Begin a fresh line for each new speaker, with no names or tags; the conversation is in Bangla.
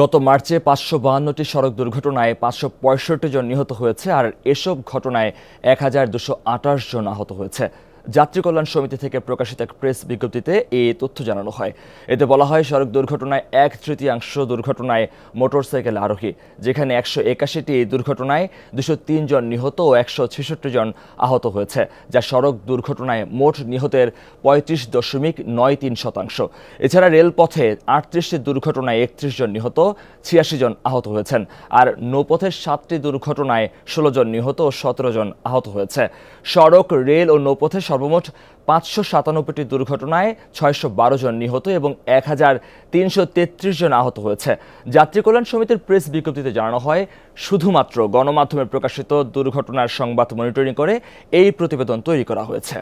গত মার্চে পাঁচশো বাহান্নটি সড়ক দুর্ঘটনায় পাঁচশো পঁয়ষট্টি জন নিহত হয়েছে আর এসব ঘটনায় এক হাজার দুশো আঠাশ জন আহত হয়েছে। যাত্রী কল্যাণ সমিতি থেকে প্রকাশিত এক প্রেস বিজ্ঞপ্তিতে এই তথ্য জানানো হয়। এতে বলা হয়, সড়ক দুর্ঘটনায় এক তৃতীয়াংশ দুর্ঘটনায় মোটরসাইকেল আরোহী, যেখানে একশো একাশিটি দুর্ঘটনায় দুশো জন নিহত ও একশো ছেষট্টি জন আহত হয়েছে, যা সড়ক দুর্ঘটনায় মোট নিহতের পঁয়ত্রিশ দশমিক নয় তিন শতাংশ। এছাড়া রেলপথে আটত্রিশটি দুর্ঘটনায় একত্রিশ জন নিহত, ছিয়াশি জন আহত হয়েছেন, আর নৌপথের সাতটি দুর্ঘটনায় ষোলো জন নিহত ও সতেরো জন আহত হয়েছে। সড়ক, রেল ও নৌপথে সর্বমোট পাঁচশো সাতানব্বইটি দুর্ঘটনায় ছয়শো বারো জন নিহত এবং এক হাজার তিনশো তেত্রিশ জন আহত হয়েছে। যাত্রী কল্যাণ সমিতির প্রেস বিজ্ঞপ্তিতে জানানো হয়, শুধুমাত্র গণমাধ্যমে প্রকাশিত দুর্ঘটনার সংবাদ মনিটরিং করে এই প্রতিবেদন তৈরি করা হয়েছে।